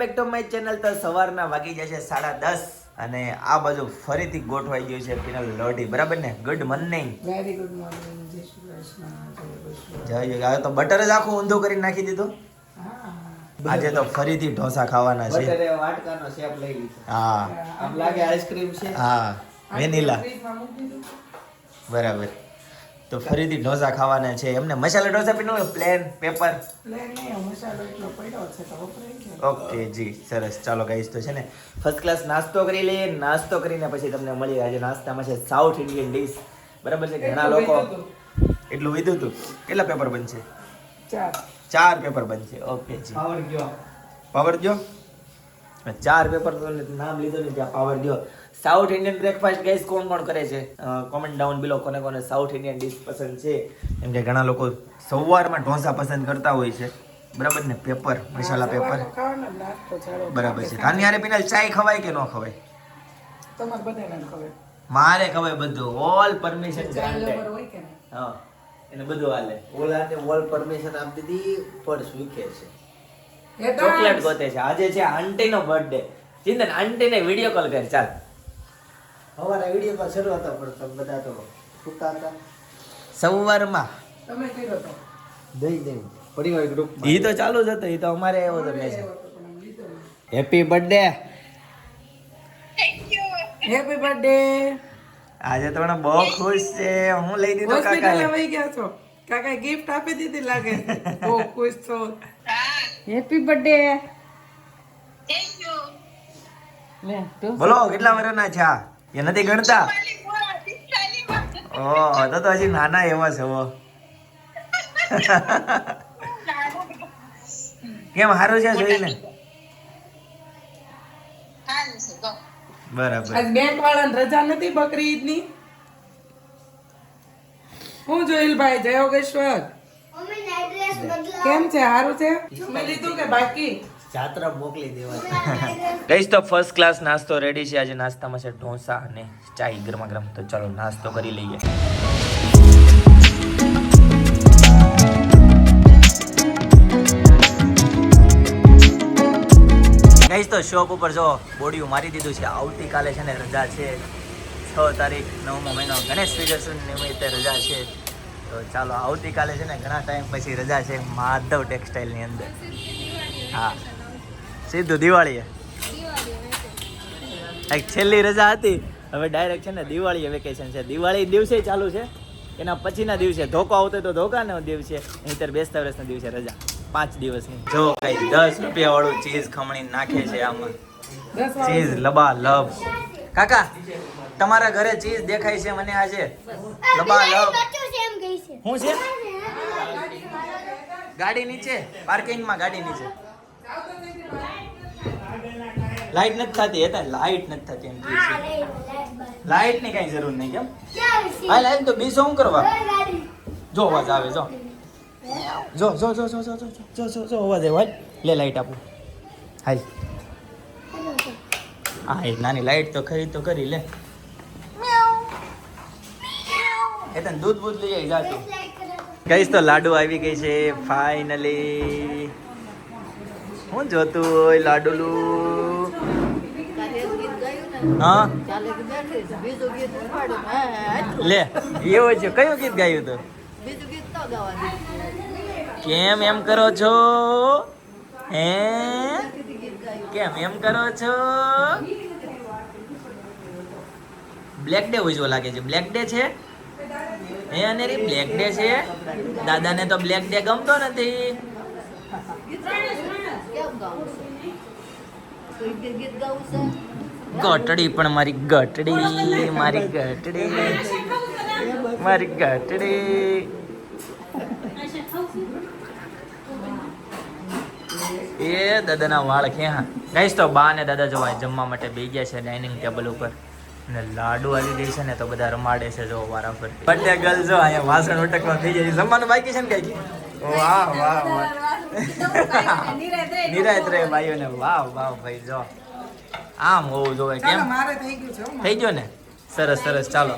Back to my channel તો સવારના વાગી જશે સાડા દસ અને આ બાજુ ફરીથી ગોઠવાઈ ગયું છે ફિનલ લોઢી. બરાબર ને? Good morning very good morning જય શ્રી કૃષ્ણ. જય તો બટર જ આખું ઊંધું કરી નાખી દીધું. આજે તો ફરીથી ઢોસા ખાવાના છે. બટરે વાટકાનો શેપ લઈ લીધો. હા. આમ લાગે આઈસ્ક્રીમ છે. હા. વેનીલા બરાબર. તો ફરીથી ઢોસા ખાવાના છે. એમને મસાલા ઢોસા પીનો પ્લેન પેપર પ્લેન નહીં મસાલો એટલો પડ્યો છે તો ઓકે જી સરસ. ચાલો ગાઈસ તો છે ને ફર્સ્ટ ક્લાસ નાસ્તો કરી લઈએ. નાસ્તો કરીને પછી તમને મળીએ. આજે નાસ્તામાં છે સાઉથ ઇન્ડિયન ડીશ બરાબર છે? ઘણા લોકો એટલું લીધું હતું કેટલા પેપર બનશે? ચાર. ચાર પેપર બનશે. ઓકે જી. પાવર ગયો. પાવર ગયો? ચાર પેપર તો નામ લીધું ને ત્યાં પાવર દો સાઉથ ઇન્ડિયન બ્રેકફાસ્ટ ગાઈસ કોણ કોણ કરે છે? કોમેન્ટ ડાઉન બિલો કોને કોને સાઉથ ઇન્ડિયન ડિશ પસંદ છે. એમ કે ઘણા લોકો સવારમાં ઢોસા પસંદ કરતા હોય છે. બરાબર ને? પેપર મસાલા પેપર બરાબર છે. તાની યારે પીને ચાય ખવાય કે ન ખવાય? મારે ખવાય બધું. ઓલ પરમિશન ગ્રાન્ટેડ હા. એને બધું હાલે. ઓલાને વોલ પરમિશન આપી દીધી. પર શીખે છે. ચોકલેટ ગોતે છે. આજે છે આંટી નો બર્થડે ચિંતન આંટી ને વીડિયો કોલ કર. ચાલ. અમારા વિડીયોમાં શરૂ હતો પણ તમે બધા તો સૂતા હતા. સવારમાં. તમે કર્યો હતો દઈ દઈ. પરિવાર ગ્રુપ એ તો ચાલુ જ હતો એ તો અમારે એવો તો message. Happy birthday happy birthday આજે તો બહુ ખુશ છે. હું લઈ દીધો કાકા વહી ગયા છો. કાકા ગિફ્ટ આપી દીધી લાગે બહુ ખુશ છો. હેપી બર્થડે થેન્ક યુ બોલો કેટલા વર્ષના છે આ? એ નથી ગણતા? ઓહ તો તો હજી નાના એવા છે. કેમ સારું છે જોઈને બરાબર. આજ બેંક વાળાને રજા નથી બકરી ઈદની? હું જોઈલ ભાઈ જય યોગેશ્વર કેમ છે સારું છે? જમી લીધું કે બાકી? જાત્રા મોકલી દેવા ગઈશ તો ફર્સ્ટ ક્લાસ નાસ્તો રેડી છે. આજે નાસ્તામાં છે ઢોસા અને ચાય ગરમા ગરમ તો ચાલો નાસ્તો કરી લઈએ. ગઈશ તો શોપ ઉપર જો બોડીયું મારી દીધું છે. આવતીકાલે છે ને રજા છે. છ તારીખ, નવમો મહિનો ગણેશ વિજયસન નિમિત્તે રજા છે. તો ચાલો આવતીકાલે છે ને ઘણા ટાઈમ પછી રજા છે માધવ ટેક્સટાઇલની અંદર. હા. સીધું દિવાળીએ. એક છેલ્લી રજા હતી. હવે ડાયરેક્ટ છે ને દિવાળી વેકેશન છે. દિવાળી દિવસે ચાલુ છે. એના પછીના દિવસે ધોકો આવતો તો ધોકાનો દિવસે. નહીતર બેસતા વર્ષના દિવસે રજા. પાંચ દિવસની. જો કઈ દસ રૂપિયા વાળું ચીઝ ખમણી નાખે છે આમાં. ચીઝ લબા લબ કાકા, તમારા ઘરે ચીઝ દેખાય છે મને આજે? લબા લબ શું છે? ગાડી નીચે? પાર્કિંગમાં ગાડી નીચે. લાઈટ નથી થતી હતા લાઈટ નથી થતી એમ કે લાઈટની કઈ જરૂર નહીં કેમ? હા લાઈટ તો બીજો શું કરવા? જો અવાજ આવે જો. જો જો જો જો જો જો જો જો જો અવાજ આવે લે લાઈટ આપું. હાલ. હા એ નાની લાઈટ તો ખરી તો કરી લે. એ તને દૂધ બૂધ લઈ જાય જાતું કહીશ તો લાડુ આવી ગઈ છે ફાઇનલી હું જોતું હોય લાડુલું. હા? લે એવું છે. કયું ગીત ગાયું તો કેમ એમ કરો છો? હે? કેમ એમ કરો છો? બ્લેક ડે ઉજવો લાગે છે. બ્લેક ડે છે? હે અનેરી? બ્લેક ડે છે? દાદાને તો બ્લેક ડે ગમતો નથી. ગટડી પણ મારી ગટડી મારી ગટડી. મારી ગટડી. એ દાદાના વાળ ક્યાં? ગઈશ તો બા ને દાદા જોવા જમવા માટે બે ગયા છે ડાઇનિંગ ટેબલ ઉપર. ને લાડુ આવી ગઈ છે ને તો બધા રમાડે છે જો વારાફર. બટે ગર્લ જો અહીંયા વાસણ ઉટકવા થઈ જાય જમવાનું બાકી છે ને કઈ? વાહ વાહ વાહ. નિરાયત રે ભાઈઓને. વાહ વાહ ભાઈ જો. આમ હોવું જોવે કેમ? મારે થઈ ગયું છે થઈ ગયો ને? સરસ સરસ ચાલો.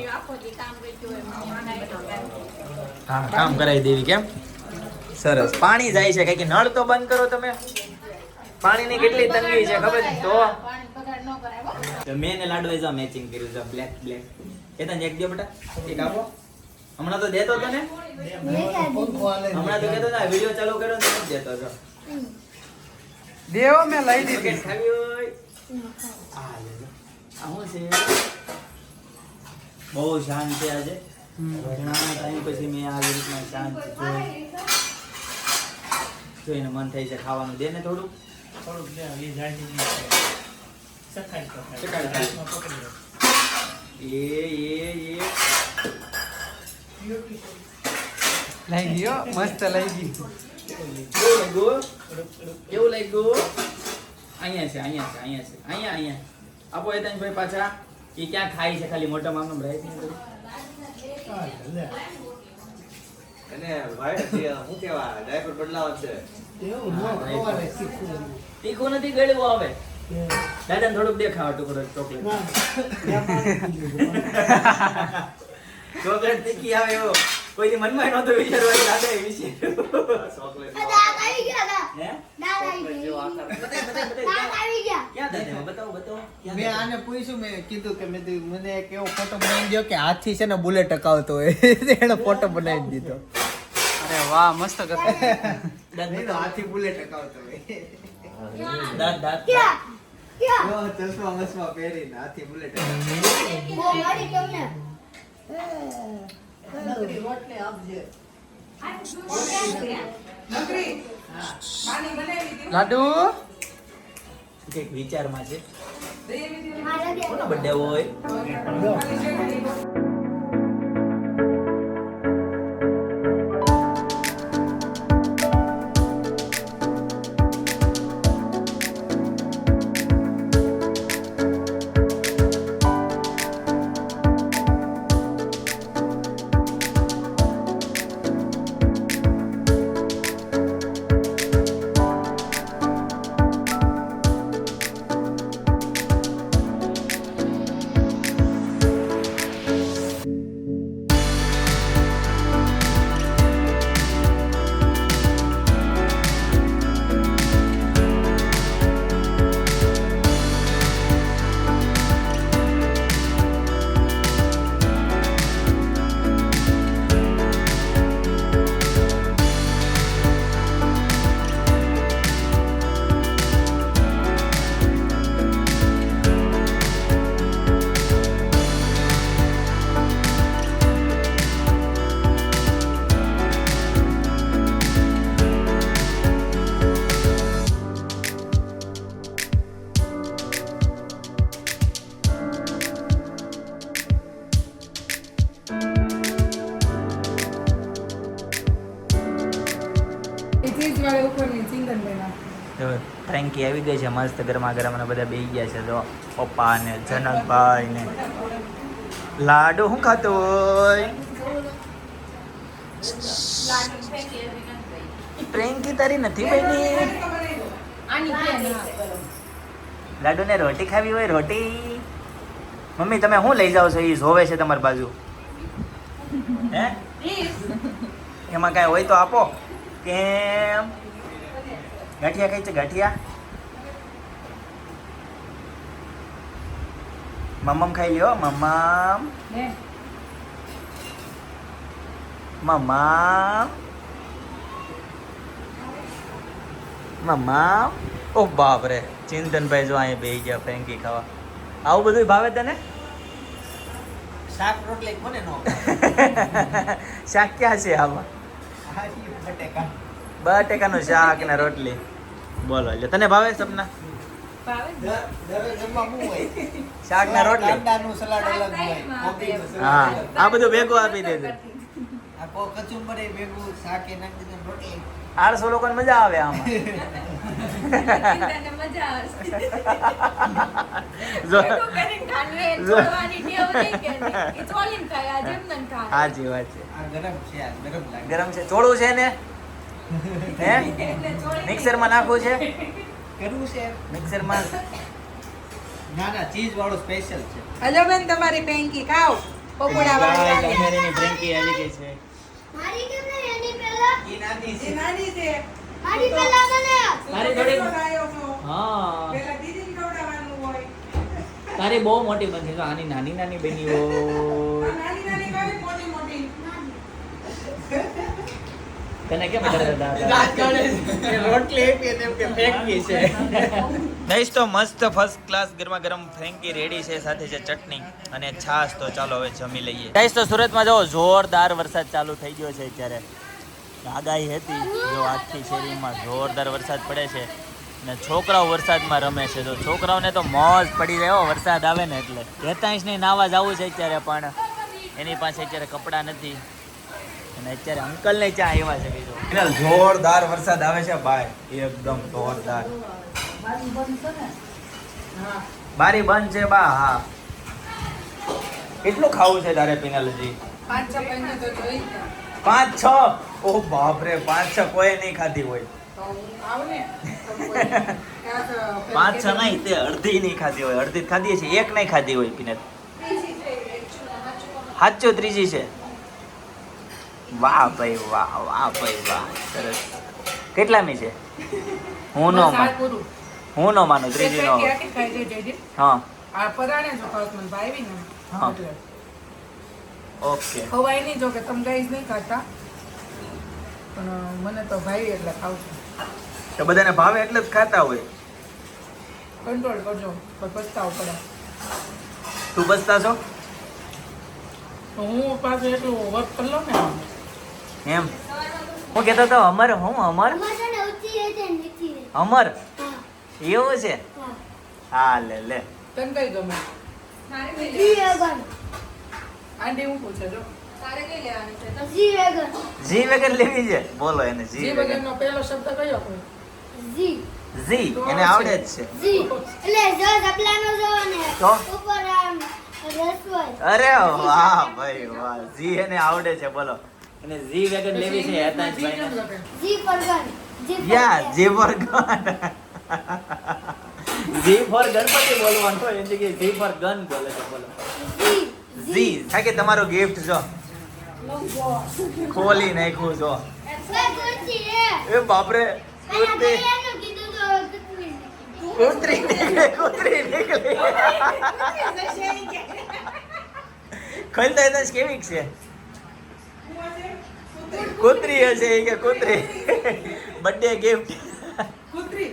હા કામ કરાવી દેવી કેમ? સરસ. પાણી જાય છે કઈ નળ તો બંધ કરો તમે. પાણીની કેટલી તંગી છે ખબર તો? પાણી બગાડ ન કરાય હો. તો મેં લાડુ એઝા મેચિંગ કર્યું છે બ્લેક બ્લેક એ તને એક દો બેટા એક આપો. હમણાં તો દેતો હતો ને. હમણાં તો કહેતો હતો વીડિયો ચાલુ કર્યો ને દેતો હતો. દેવો મેં લઈ દીધી બહુ શાંત આજે ટાઈમ પછી મેં આવી રીતના શાંત જોઈ જોઈને મન થાય છે ખાવાનું દે ને થોડુંક એ એ એ લઈ ગયો, મસ્ત લઈ ગયું. એવું લાગ્યું? ગયું અહીંયા છે અહીંયા છે અહીંયા છે. અહીંયા અહીંયા. આપો હેતાંશભાઈ પાછા. એ ક્યાં ખાય છે ખાલી? મોટા મામનો છે. અને ભાઈ કેવા ડાયપર બદલાવા છે. એવું ન ખવાય, શીખવું. તીખું નથી ગળ્યું આવે દાદાને થોડુંક દેખાવા ટુકડો ચોકલેટ. ચોકલેટ તીખી આવે એવો. કોઈ મનમાં નહોતું વિચારવા દાદા એ વિચાર્યું ચોકલેટ હે? મેં આને પૂછ્યું મેં કીધું કે મેં મને એક એવો ફોટો બનાવી દો કે હાથથી છે ને બુલેટ ટકાવતો હોય એનો ફોટો બનાવી દીધો અરે વાહ મસ્ત કરતા. હાથથી બુલેટ ટકાવતો હોય દાંત હાથથી બુલેટ નકરી લાડુ? કંઈક વિચારમાં છે? કોનો બર્થડે હોય? ફ્રેન્કી આવી ગઈ છે મસ્ત ગરમા ગરમ અને બધા બેસી ગયા છે. તો પપ્પા ને જનકભાઈ ને લાડુ શું ખાતો હોય? પ્રેન્કી તારી નથી બની. લાડુ ને રોટી ખાવી હોય રોટી? મમ્મી તમે શું લઈ જાઓ છો? એ જોવે છે તમારી બાજુ. હે? એમાં કાંઈ હોય તો આપો. કેમ? ગાંઠિયા કઈ છે? ગાંઠિયા? મમ્મમ ખાઈ લ્યો મમ્મમ. લે. મમ્મા મમ્મા ઓ બાપ રે ચિંતનભાઈ જો અહીંયા બેસી ગયા ફેંકી ખાવા. આવું બધું ભાવે તને? શાક રોટલી કોને નો શાક ક્યાં છે આમાં? બટેકા. બટેકાનું શાક ને રોટલી બોલો એટલે તને ભાવે સપના શાક ને રોટલી હા આ બધું ભેગું આપી દેજો આળસો લોકોને મજા આવે આમાં ચિંતનને મજા આવશે. જો ભેગું કરીને ખાવાનું એ જો. છોડવાની ટેવ નહીં કે નહીં. એ છોડીને ખાય, આ જેમ તેમ ખાય. સાચી વાત છે ગરમ છે ચોળું છે ને હે? મિક્સરમાં નાખવું છે? કરવું છે. મિક્સરમાં ના ના ચીઝ વાળો સ્પેશિયલ છે. હલો બેન તમારી પેન્કી ખાઓ. પકોડા વાળી તમારી પેન્કી આવી ગઈ છે. મારી કે એની પહેલા ઈ નાની છે. નાની છે. મારી પહેલા મને મારી થોડી હા. પહેલા દીદીને ખવડાવવાનું હોય. તારી બહુ મોટી બની તો આની નાની નાની બની હોય. તને કેમ તો મસ્ત ફર્સ્ટ ક્લાસ ગરમા ગરમ ફ્રેન્કી રેડી છે સાથે છે ચટણી અને છાશ. તો ચાલો હવે જમી લઈએ. ગાઈસ તો સુરતમાં જો જોરદાર વરસાદ ચાલુ થઈ ગયો છે અત્યારે. આગાહી હતી જો આજથી શેરીમાં જોરદાર વરસાદ પડે છે ને છોકરાઓ વરસાદમાં રમે છે. તો છોકરાઓને તો મોજ પડી રહ્યો વરસાદ આવે ને એટલે. તેતાંશ ને નાવા જવું છે અત્યારે પણ એની પાસે અત્યારે કપડાં નથી. અને અત્યારે અંકલ ને ચા આવ્યા છે બીજું જોરદાર વરસાદ આવે છે ભાઈ. એકદમ જોરદાર. બારી બંધ છે બા, હા. કેટલું ખાવું છે તારે પિનાલજી? પાંચ છ. ઓ બાપ રે પાંચ છ કોઈ નહીં ખાધી હોય. પાંચ છ નહીં, તે અડધી નહીં ખાધી હોય. અડધી ખાધી છે, એક નહીં ખાધી હોય પિનલ. સાચું ત્રીજી છે. વાહ ભાઈ વાહ વાહ ભાઈ વાહ સરસ. કેટલામી છે? હું નો પૂરું. હું નો માનું ત્રીજી નો? હા. મને હા. ઓકે. ખવાય નહીં જો કે તમે ગાઈઝ નહીં ખાતા. પણ મને તો ભાવી એટલે ખાવ છું. તો બધાને ભાવે એટલે જ ખાતા હોય. કંટ્રોલ કરજો પણ પસ્તાવો પડે. તું બસતા છો તો હું પાછું એટલું વર્ક કરી લઉં ને. એમ? હું કહેતો તો અમર હું અમર? અમર એવું છે? હા. લે લે. તને કઈ ગમે? મારે કઈ લેવાની? આંટી હું પૂછે જો. તારે કઈ લેવાની છે? જી વગર લેવી છે? બોલો એને જી જી વગર પહેલો શબ્દ કયો કોઈ જી. એને આવડે જ છે? અરે વાહ ભાઈ વાહ. જી એને આવડે છે બોલો. એને જી વેગન લેવી છે હેતાંશભાઈને. જી કેમ લખે? યા G for gun G for Ganpati બોલવાનું હોય એની જગ્યાએ જી ફોર ગન બોલે છે બોલો. જી થાય કે તમારો ગિફ્ટ જો. ખોલી નાખ્યું જો. એ બાપરે કુતરી કૂતરી નીકળે કૂતરી નીકળે. કેવી છે? કૂતરી હશે એ કે કૂતરી? બર્થડે ગિફ્ટ કૂતરી.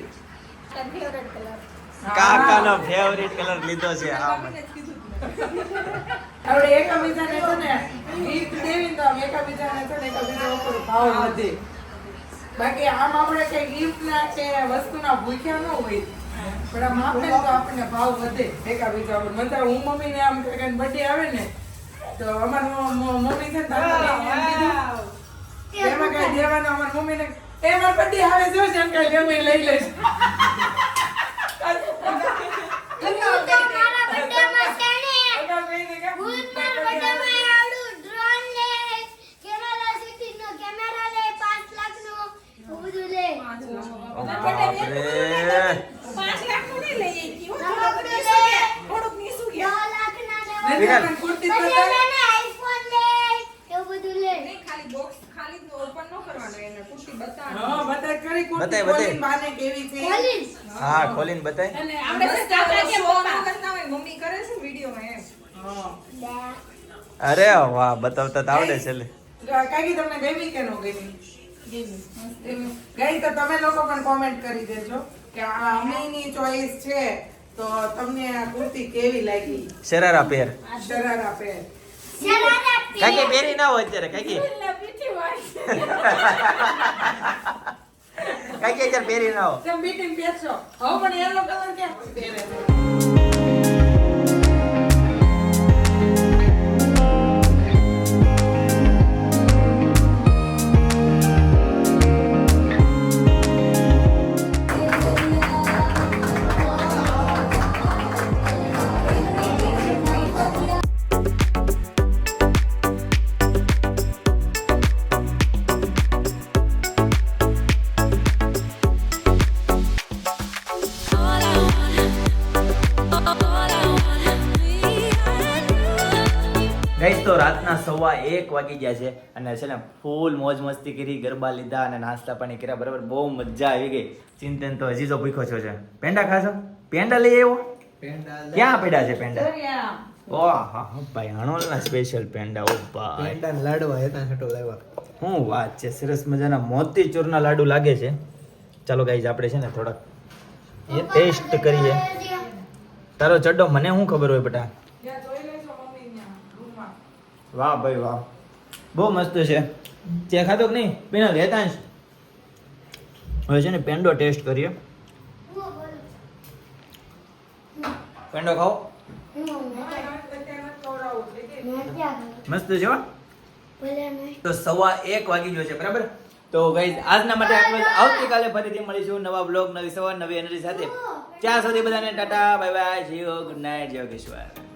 કાકાનો ફેવરિટ કલર લીધો છે હા. હવે એકબીજાને છે ને gift દેવી ને તો એકબીજાને છે ને એકબીજા ઉપર ભાવ વધે. બાકી આમ આપણે કઈ ગિફ્ટ ના કે વસ્તુના ભૂખ્યા ન હોય પણ આમ આપે તો આપણને ભાવ વધે. એકબીજા ઉપર. મને હું હું મમ્મીને આમ કે બર્થડે આવે ને તો અમાર મમ્મી છે ને મમ્મીને એ માર બર્થડે આવે જો છે એમ કઈ ગમે એ લઈ લઈશ પાંચ લાખનું નહીં લઈ થોડુંક નીસું ગયા. કુર્તી તો થાય. નહીં, ખાલી ઓપન ન કરવાનું એને કુટી બતાવ. હા, બતાય કરી કુટી બતાય, બતાય. ખોલીને બાને કેવી છે. હા ખોલીન બતાય. અને આપણે કાકા કે પપ્પા. કરતા હોય મમ્મી કરે છે વિડીયોમાં એમ. હા. અરે વાહ બતાવતા તો આવડે છે લે. કાકી તમને ગમી કે નો ગમી? ગઈ તો તમે લોકો પણ કોમેન્ટ કરી દેજો કે આ અમીની ચોઈસ છે. તો તમને આ કુર્તી કેવી લાગી? શરારા પેર. શરારા પહેર કાકી પહેરી ના હોય અત્યારે કાકી. કાકી અત્યારે પહેરી ના હોય. પહેરશો હવે પણ યલો કલર કેમ પહેરે રાતના સવા એક વાગી ગયા છે અને છે ને ફૂલ મોજ મસ્તી કરી ગરબા લીધા અને નાસ્તા પાણી કર્યા. બરાબર બહુ મજા આવી ગઈ. ચિંતન તો હજી તો ભૂખો છો. છે? પેંડા ખાશો પેંડા લઈ આવ્યો ક્યાં પડ્યા છે પેંડા. ઓહ ભાઈ હણોલના સ્પેશિયલ પેંડા ઓ ભાઈ. પેંડા લાડવા હતા છટો લાવ્યા. હું વાત છે સરસ મજાના મોતીચૂરના લાડુ લાગે છે. ચાલો ગાઈઝ આપણે છે ને થોડાક એ ટેસ્ટ કરીએ. તારો ચડ્ડો મને શું ખબર હોય બેટા ત્યાં જોઈ લેજો મમ્મી ત્યાં રૂમમાં. વાહ ભાઈ વાહ. બહુ મસ્ત છે. તે ખાધો કે નહીં? પીના, લેતા જ હવે છે ને પેંડો ટેસ્ટ કરીએ. પેંડો ખાઓ. મસ્ત છે તો સવા એક વાગી ગયો છે, બરાબર? તો ગઈ આજના માટે આટલું જ. આવતીકાલે ફરીથી મળીશું નવા બ્લોગ નવી સવાર, નવી એનર્જી સાથે. ત્યાં સુધી બધાને ટાટા બાય બાય જીઓ ગુડ નાઇટ જય યોગેશ્વર